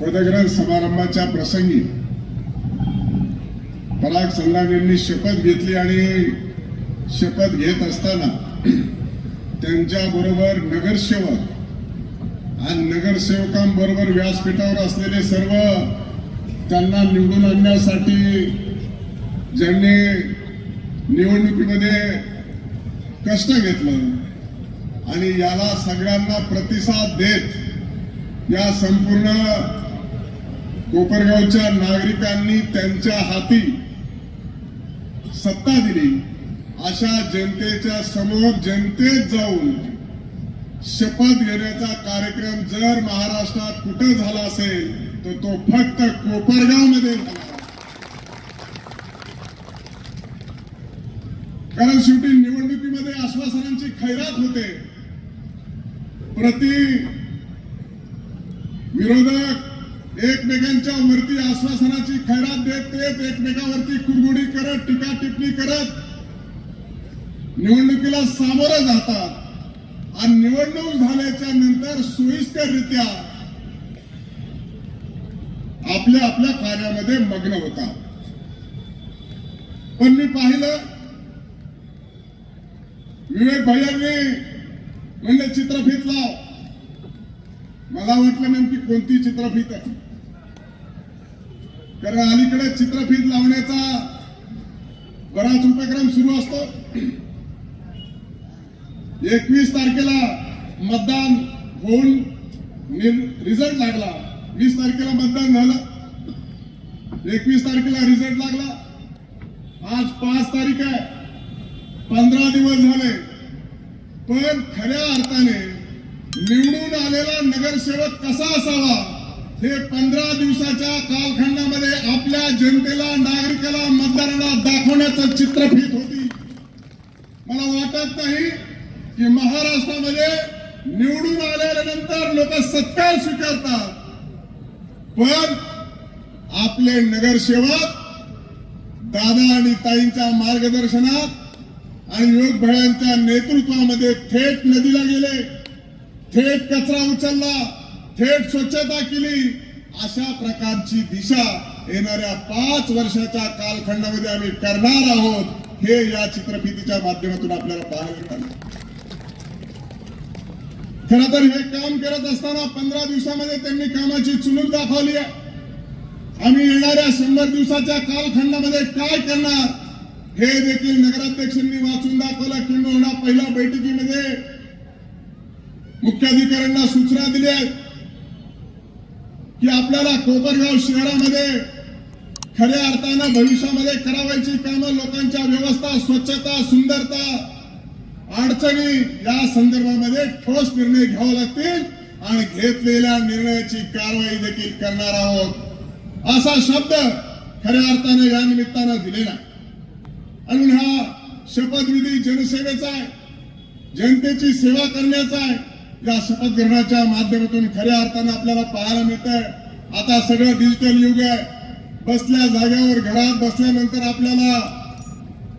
पदग्रहण समारंभाच्या प्रसंगी पराग संघानेंनी शपथ घेतली आणि शपथ घेत असताना त्यांच्या बरोबर नगरसेवक आणि नगरसेवकांबरोबर व्यासपीठावर असलेले सर्व त्यांना निवडून आणण्यासाठी ज्यांनी निवडणुकीमध्ये कष्ट घेतलं आणि याला सगळ्यांना प्रतिसाद देत या संपूर्ण कोपरगावच्या नागरिकांनी त्यांच्या हाती सत्ता दिली. अशा जनतेच्या समोर जनतेत जाऊन शपथ घेण्याचा कार्यक्रम जर महाराष्ट्रात कुठे झाला असेल तर तो फक्त कोपरगावमध्ये झाला. कारण शेवटी निवडणुकीमध्ये आश्वासनांची खैरात होते. प्रति विरोधक एकमेकांच्या वरती आश्वासनाची खैरात देत देत एकमेकावरती कुरगुडी करत टीका टिप्पणी करत निवडणुकीला सामोरं जातात. आणि निवडणूक झाल्याच्यानंतर सोयीस्कररित्या आपल्या आपल्या कार्यामध्ये मग्न होतात. पण मी पाहिलं विवेक भैयांनी म्हणले चित्रफित लाव. मला वाटलं नेमकी कोणती चित्रफित आहे. कारण अलीकडे चित्रफित लावण्याचा बराच उपक्रम सुरू असतो. एकवीस तारखेला मतदान होऊन रिझल्ट लागला. वीस तारखेला मतदान झालं. एकवीस तारखेला रिझल्ट लागला. आज पाच तारीख आहे. पंधरा दिवस झाले. पण खऱ्या अर्थाने निवडून आलेला नगरसेवक कसा असावा हे पंधरा दिवसाच्या कालखंडामध्ये आपल्या जनतेला नागरिकाला मतदाराला दाखवण्याचं चित्रफित होती. मला वाटत नाही की महाराष्ट्रामध्ये निवडून आल्यानंतर लोक सत्कार स्वीकारतात. पण आपले नगरसेवक दादा आणि ताईंच्या मार्गदर्शनात आणि योग भयांच्या नेतृत्वामध्ये थेट नदीला गेले. थेट कचरा उचलला. थेट स्वच्छता केली. अशा प्रकारची दिशा येणाऱ्या पाच वर्षाच्या कालखंडामध्ये आम्ही करणार आहोत हे या चित्रफितीच्या माध्यमातून आपल्याला पाहायला मिळालं. खर तर हे काम करत असताना पंधरा दिवसामध्ये त्यांनी कामाची चुनूक दाखवली आहे. आम्ही येणाऱ्या शंभर दिवसाच्या कालखंडामध्ये काय करणार? हे देखील नगराध्यक्षांनी वाचून दाखवलं. किंवा पहिल्या बैठकीमध्ये मुख्याधिकाऱ्यांना सूचना दिल्या की आपल्याला कोपरगाव शहरामध्ये खऱ्या अर्थानं भविष्यामध्ये करावायची कामं लोकांच्या व्यवस्था स्वच्छता सुंदरता अडचणी या संदर्भामध्ये ठोस निर्णय घ्यावे लागतील आणि घेतलेल्या निर्णयाची कारवाई देखील करणार आहोत. असा शब्द खऱ्या अर्थाने या निमित्तानं दिलेला आणि हा शपथविधी जनसेवेचा आहे. जनतेची सेवा करण्याचा आहे. या शपथ ग्रहणाच्या माध्यमातून खऱ्या अर्थानं आपल्याला पाहायला मिळत आहे आता सगळं डिजिटल युग आहे. बसल्या जाग्यावर घरात बसल्यानंतर आपल्याला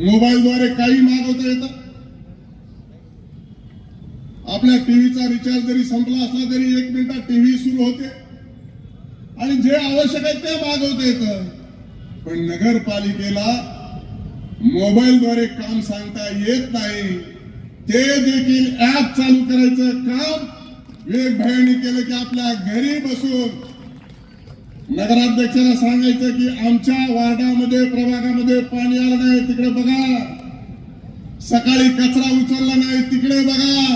मोबाईलद्वारे काही मागवता येतं? आपल्या टीव्हीचा रिचार्ज जरी संपला असला तरी एक मिनिटात टीव्ही सुरू होते. आणि जे आवश्यक आहे ते मागवता येतं. पण नगरपालिकेला मोबाईलद्वारे काम सांगता येत नाही. ते देखील ऍप चालू करायचं काम वेग भाईंनी केलं की आपल्या घरी बसून. नगराध्यक्षाला सांगायचं की आमच्या वार्डामध्ये प्रभागामध्ये पाणी आलं नाही तिकडे बघा. सकाळी कचरा उचलला नाही तिकडे बघा.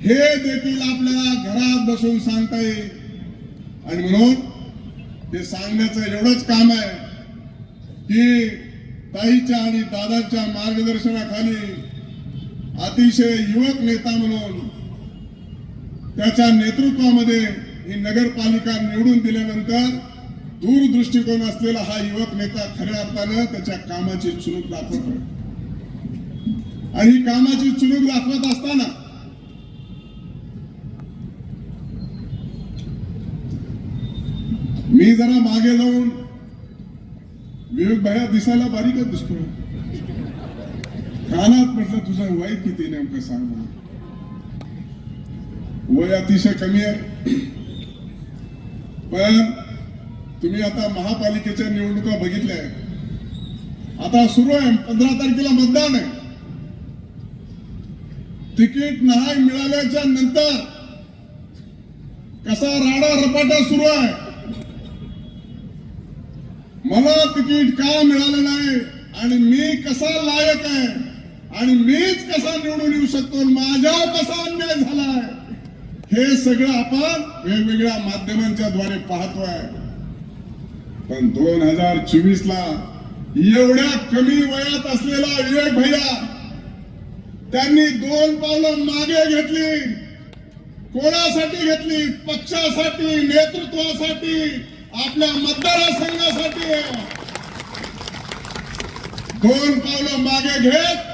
हे देखील आपल्याला घरात बसून सांगता येईल. आणि म्हणून ते सांगण्याचं एवढंच काम आहे की ताईच्या आणि दादाच्या मार्गदर्शनाखाली अतिशय युवक नेता म्हणून त्याच्या नेतृत्वामध्ये ही नगरपालिका निवडून दिल्यानंतर दूरदृष्टिकोन असलेला हा युवक नेता खऱ्या अर्थानं त्याच्या कामाची चुनूक दाखवत आणि ही कामाची चुनूक दाखवत असताना मी जरा मागे जाऊन विवेक भाया दिसायला बारीकच दिसतो. कानात म्हटलं तुझं वय किती? नेमकं सांग मला. वय अतिशय कमी आहे. पण तुम्ही आता महापालिकेच्या निवडणुका बघितल्या आता सुरू आहे. पंधरा तारखेला मतदान आहे. तिकीट नाही मिळाल्याच्या नंतर कसा राडा रपाटा सुरू आहे? मला तिकीट का मिळालं नाही आणि मी कसा लायक आहे आणि मीच कसा निवडून येऊ शकतो माझ्यावर कसा अन्याय झालाय हे सगळं आपण वेगवेगळ्या माध्यमांच्या द्वारे पाहतोय. पण दोन हजार चोवीस ला एवढ्या कमी वयात असलेला विवेक भैया त्यांनी दोन पावलं मागे घेतली. कोणासाठी घेतली? पक्षासाठी नेतृत्वासाठी. आपल्या मतदारसंघासाठी दोन पावलं मागे घेत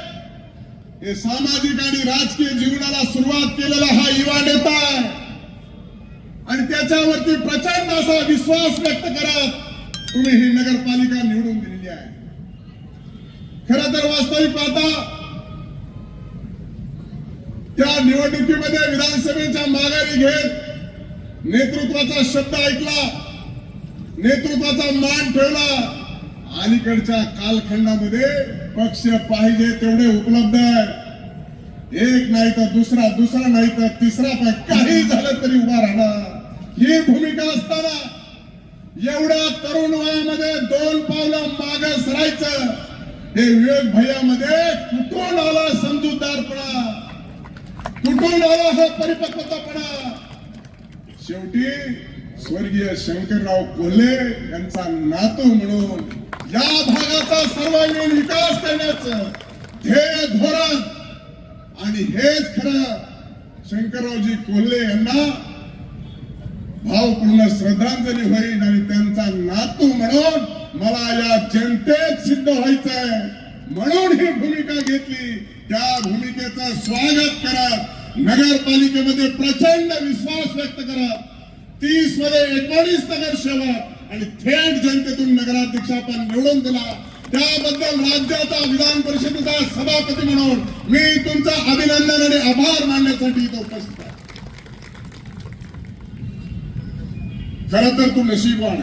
हे सामाजिक आणि राजकीय जीवनाला सुरुवात केलेला हा युवा नेता आहे. आणि त्याच्यावरती प्रचंड असा विश्वास व्यक्त करत तुम्ही ही नगरपालिका निवडून दिलेली आहे. खर तर वास्तविक पाहता त्या निवडणुकीमध्ये विधानसभेच्या माघारी घेत नेतृत्वाचा शब्द ऐकला. नेतृत्वाचा मान ठेवला. अलीकडच्या कालखंडामध्ये पक्ष पाहिजे तेवढे उपलब्ध आहे. एक नाही तर दुसरा दुसरा नाही तर तिसरा पण काही झालं तरी उभा राहणार. ही भूमिका असताना एवढ्या तरुण वयामध्ये दोन पावलं माग सरायचं. हे विवेक भैयामध्ये कुठून आला समजूतदारपणा? कुठून आला हा परिपक्वतापणा? शेवटी स्वर्गीय शंकरराव कोल्हे यांचा नातू म्हणून या भागाचा सर्वांगीण विकास करण्याचं ध्येय धोरण. आणि हेच खरं शंकररावजी कोल्हे यांना भावपूर्ण श्रद्धांजली होईल आणि त्यांचा नातू म्हणून मला या जनतेत सिद्ध व्हायचंय. म्हणून ही भूमिका घेतली. त्या भूमिकेचं स्वागत करत नगरपालिकेमध्ये प्रचंड विश्वास व्यक्त करत तीसमध्ये एकोणीस नगरसेवक आणि थेट जनतेतून नगराध्यक्ष आपण निवडून दिला. त्याबद्दल राज्याचा विधान परिषदेचा सभापती म्हणून मी तुमचं अभिनंदन आणि आभार मानण्यासाठी इथं उपस्थित आहे. खर तर तू नशीबवान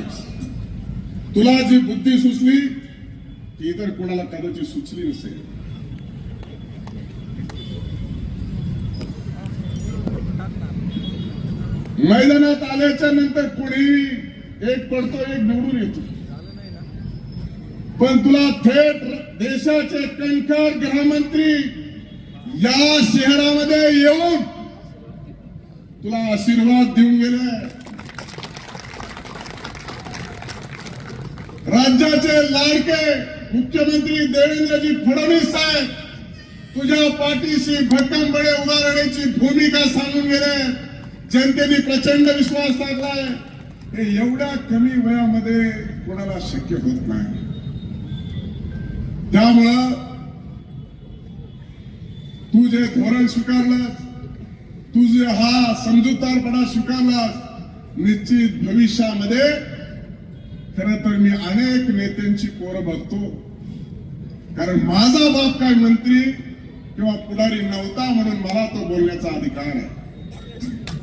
तुला जी बुद्धी सुचली ती इतर कोणाला कदाचित सुचली नसेल. मैदानात आल्याच्यानंतर कोणी एक पडतो एक निवडून येतो. पण तुला थेट देशाचे कणखर गृहमंत्री या शहरामध्ये येऊन तुला आशीर्वाद देऊन गेले राज्याचे लाडके मुख्यमंत्री देवेंद्रजी फडणवीस साहेब तुझ्या पाठीशी भक्कमपणे उभारण्याची भूमिका सांगून गेले. जनतेने प्रचंड विश्वास टाकलाय हे एवढ्या कमी वयामध्ये कोणाला शक्य होत नाही. त्यामुळं तू जे धोरण स्वीकारलं तू जे हा समजूतदारपणा स्वीकारलास निश्चित भविष्यामध्ये खर तर मी अनेक नेत्यांची पोरं बघतो. कारण माझा बाप काय मंत्री किंवा पुढारी नव्हता म्हणून मला तो बोलण्याचा अधिकार आहे.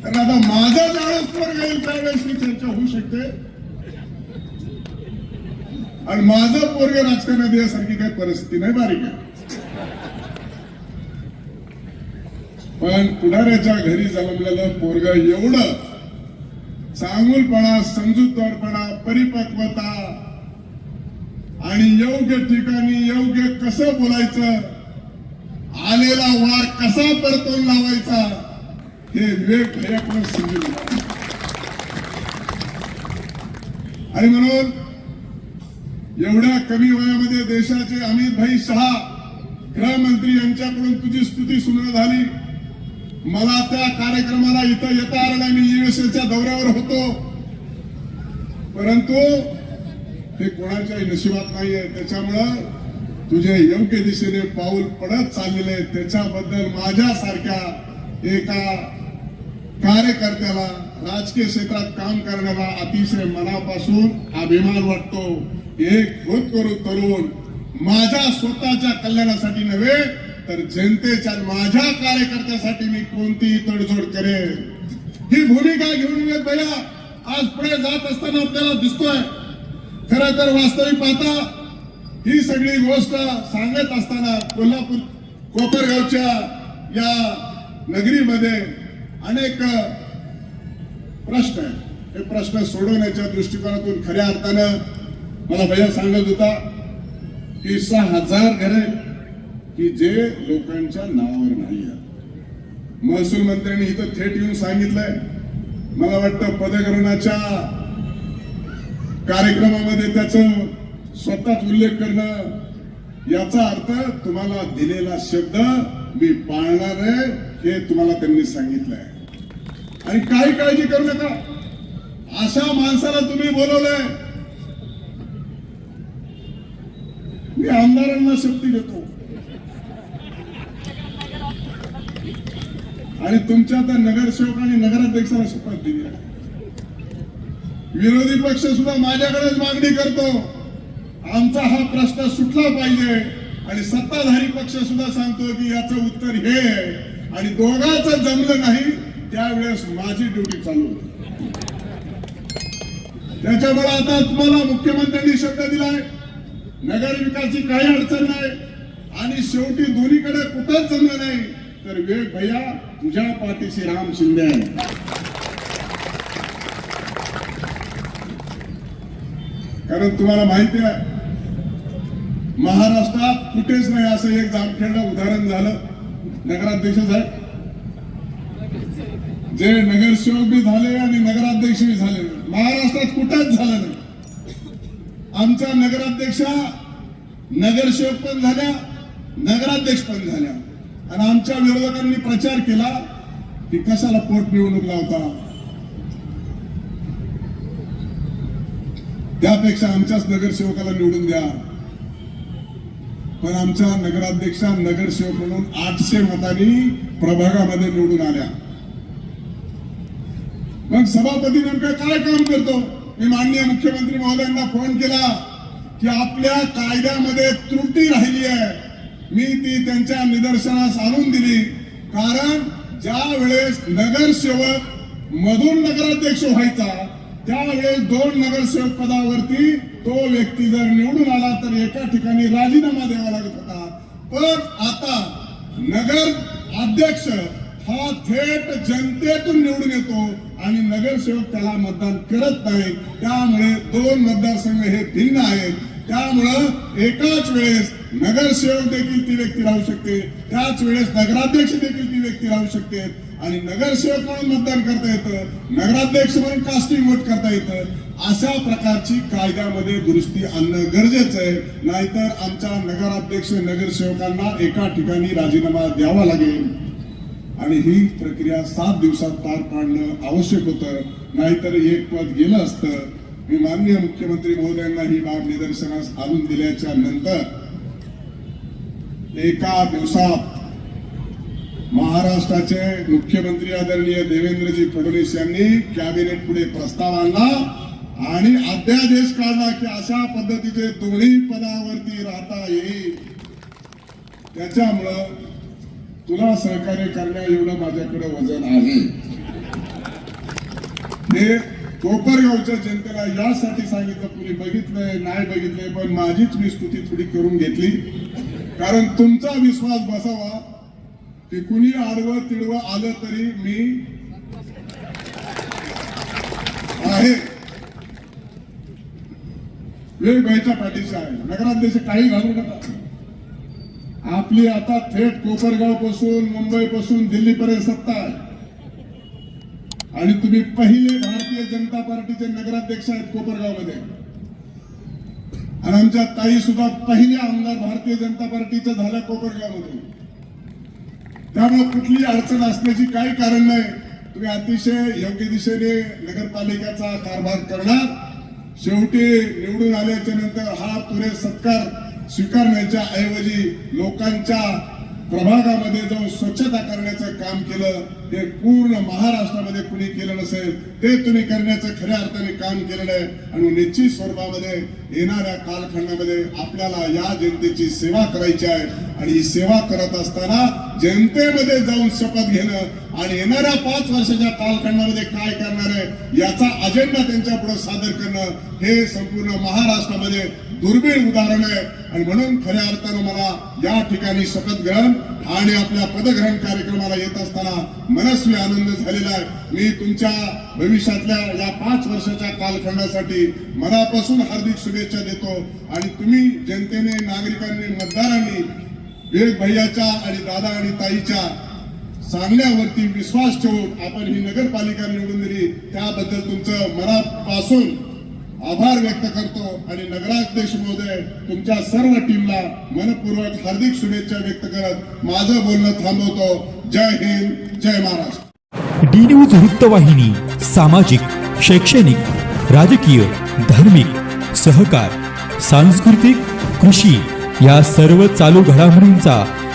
कारण आता माझा जाणसवर पोरग चर्चा होऊ शकते. आणि माझं पोरग राजकारणात यासारखी काही परिस्थिती नाही बारीक आहे. पण पुढाऱ्याच्या घरी जन्मलेलं पोरग एवढं चांगुलपणा समजूतदारपणा परिपक्वता आणि योग्य ठिकाणी योग्य कसं बोलायचं आलेला वार कसा परतून लावायचा हे विवेक भैयाकडून समजून आणि म्हणून एवढ्या कमी वयामध्ये देशाचे अमित भाई शहा गृहमंत्री यांच्याकडून तुझी स्तुती सुरू झाली. मला त्या कार्यक्रमाला इथं येता आलं नाही. मी युएसएच्या दौऱ्यावर होतो. परंतु हे कोणाच्याही नशिबात नाहीये. त्याच्यामुळं तुझे योग्य दिशेने पाऊल पडत चाललेले त्याच्याबद्दल माझ्यासारख्या एका कार्यकर्त्याला राजकीय क्षेत्रात काम करण्याला अतिशय मनापासून अभिमान वाटतो. एक करू तरुण माझ्या स्वतःच्या कल्याणासाठी नव्हे तर जनतेच्या माझ्या कार्यकर्त्यासाठी मी कोणतीही तडजोड करेन. ही भूमिका घेऊन विवेक भैया आज पुढे जात असताना आपल्याला दिसतोय. खर तर वास्तविक पाहता ही सगळी गोष्ट सांगत असताना कोल्हापूर कोपरगावच्या या नगरीमध्ये अनेक प्रश्न आहेत. हे प्रश्न सोडवण्याच्या दृष्टिकोनातून खऱ्या अर्थानं मला भैया सांगत होता की सहा हजार घरे की जे लोकांच्या नावावर नाही आहेत. महसूल मंत्र्यांनी इथं थेट येऊन सांगितलंय. मला वाटतं पदग्रहणाच्या कार्यक्रमामध्ये त्याच स्वतःच उल्लेख करणं याचा अर्थ तुम्हाला दिलेला शब्द मी पाळणार आहे. हे तुम्हाला त्यांनी सांगितलंय. आणि काही काळजी करू नका. अशा माणसाला तुम्ही बोलवलंय. मी आमदारांना शक्ती देतो. आणि तुमच्या त्या नगरसेवक आणि नगराध्यक्षाला शपथ दिली आहे. विरोधी पक्ष सुद्धा माझ्याकडेच मागणी करतो. आमचा हा प्रश्न सुटला पाहिजे. आणि सत्ताधारी पक्ष सुद्धा सांगतो की याचं उत्तर हे आहे. आणि दोघांचं जमलं नाही त्यावेळेस माझी ड्युटी चालू होती. त्याच्यामुळे आता तुम्हाला मुख्यमंत्र्यांनी शब्द दिलाय नगरविकासची काही अडचण नाही आणि शेवटी दोन्हीकडे कुठंच जमलं नाही तर विवेक भैया तुझ्या पाठीशी राम शिंदे आहे कारण तुम्हाला माहिती आहे महाराष्ट्रात कुठेच नाही असं एक जामखेडलं उदाहरण झालं. नगराध्यक्ष साहेब. जे नगरसेवक बी झाले आणि नगराध्यक्ष बी झाले महाराष्ट्रात कुठंच झालं नाही. आमच्या नगराध्यक्षा नगरसेवक पण झाल्या नगराध्यक्ष पण झाल्या. आणि आमच्या विरोधकांनी प्रचार केला की कशाला पोटनिवडणूक लावता? त्यापेक्षा आमच्याच नगरसेवकाला निवडून द्या. पण आमच्या नगराध्यक्षा नगरसेवक म्हणून आठशे मतांनी प्रभागामध्ये निवडून आल्या. मग सभापती नेमकं काय काम करतो? मी माननीय मुख्यमंत्री महोदयांना फोन केला की आपल्या कायद्यामध्ये त्रुटी राहिली आहे. मी ती त्यांच्या निदर्शनास आणून दिली. कारण ज्या वेळेस नगरसेवक मधून नगराध्यक्ष व्हायचा त्यावेळेस दोन नगरसेवक पदावरती तो व्यक्ती जर निवडून आला तर एका ठिकाणी राजीनामा द्यावा लागत होता. पण आता नगर अध्यक्ष हा थेट जनतेतून निवडून येतो आणि नगरसेवक त्याला मतदान करत नाही. त्यामुळे दोन मतदारसंघ हे भिन्न आहेत. त्यामुळं एकाच वेळेस नगरसेवक देखील ती व्यक्ती राहू शकते. त्याच वेळेस नगराध्यक्ष देखील ती व्यक्ती राहू शकते. आणि नगरसेवक म्हणून मतदान करता येतं नगराध्यक्ष म्हणून कास्टिंग वोट करता येतं अशा प्रकारची कायद्यामध्ये दुरुस्ती आणणं गरजेचं आहे. नाहीतर आमच्या नगराध्यक्ष नगरसेवकांना एका ठिकाणी राजीनामा द्यावा लागेल. आणि ही प्रक्रिया सात दिवसात पार पाडणं आवश्यक होतं. नाहीतर एक पद गेलं असतं. मी माननीय मुख्यमंत्री महोदयांना ही बाब निदर्शनास आणून दिल्याच्या नंतर एका दिवसात महाराष्ट्राचे मुख्यमंत्री आदरणीय देवेंद्रजी फडणवीस यांनी कॅबिनेट पुढे प्रस्ताव आणला आणि अध्यादेश काढला की अशा पद्धतीचे दोन्ही पदावरती राहता येईल. त्याच्यामुळं तुला सहकार्य करण्या एवढं माझ्याकडे वजन आहे. हे कोपरगावच्या जनतेला यासाठी सांगितलं कुणी बघितलंय नाही बघितलंय पण माझीच मी स्तुती थोडी करून घेतली. कारण तुमचा विश्वास बसावा ते कुणी आडवं तिडवं आलं तरी मी आहे. वेगवेगळ्या पाठीशी आहे. नगराध्यक्ष काही घालू नका. आपली आता थेट कोपरगावपासून मुंबई पासून दिल्ली पर्यंत सत्ता आहे. आणि तुम्ही पहिले भारतीय जनता पार्टीचे नगराध्यक्ष आहेत कोपरगावमध्ये आणि आमच्या ताई सुद्धा पहिल्या आमदार भारतीय जनता पार्टीच्या झाल्या कोपरगावमध्ये त्यामुळे कुठली अडचण असण्याची काही कारण नाही. तुम्ही अतिशय योग्य दिशेने नगरपालिकेचा कारभार करणार. शेवटी निवडून आल्याच्यानंतर हा पुरे सत्कार स्वीकारण्याच्या ऐवजी लोकांच्या प्रभागामध्ये जाऊन स्वच्छता करण्याचं काम केलं ते पूर्ण महाराष्ट्रामध्ये कुणी केलं नसेल ते तुम्ही करण्याचं खऱ्या अर्थाने काम केलेलं आहे. आणि निश्चित स्वरूपामध्ये येणाऱ्या कालखंडामध्ये आपल्याला या जनतेची सेवा करायची आहे. आणि ही सेवा करत असताना जनतेमध्ये जाऊन शपथ घेणं आणि येणाऱ्या पाच वर्षाच्या कालखंडामध्ये काय करणार आहे याचा अजेंडा त्यांच्या पुढे सादर करणं हे संपूर्ण महाराष्ट्रामध्ये दुर्मिळ उदाहरण आहे. आणि म्हणून खऱ्या अर्थानं मला या ठिकाणी शपथ ग्रहण आणि आपल्या पदग्रहण कार्यक्रमाला येत असताना मनस्वी आनंद झालेला आहे. मी तुमच्या भविष्यातल्या या पाच वर्षाच्या कालखंडासाठी मनापासून हार्दिक शुभेच्छा देतो. आणि तुम्ही जनतेने नागरिकांनी मतदारांनी विवेक भैयाच्या आणि दादा आणि ताईच्या सांगण्यावरती विश्वास ठेवून आपण ही नगरपालिका निवडून दिली. त्याबद्दल तुमचं मनापासून आभार व्यक्त करतो आणि नगराध्यक्ष महोदय तुमच्या सर्व टीमला मनपूर्वक हार्दिक शुभेच्छा व्यक्त करत माझं बोलणं थांबवतो. जय हिंद जय महाराष्ट्र. डी न्यूज वृत्तवाहिनी सामाजिक शैक्षणिक राजकीय धार्मिक सहकार सांस्कृतिक कृषी या सर्व चालू घडामोडींचा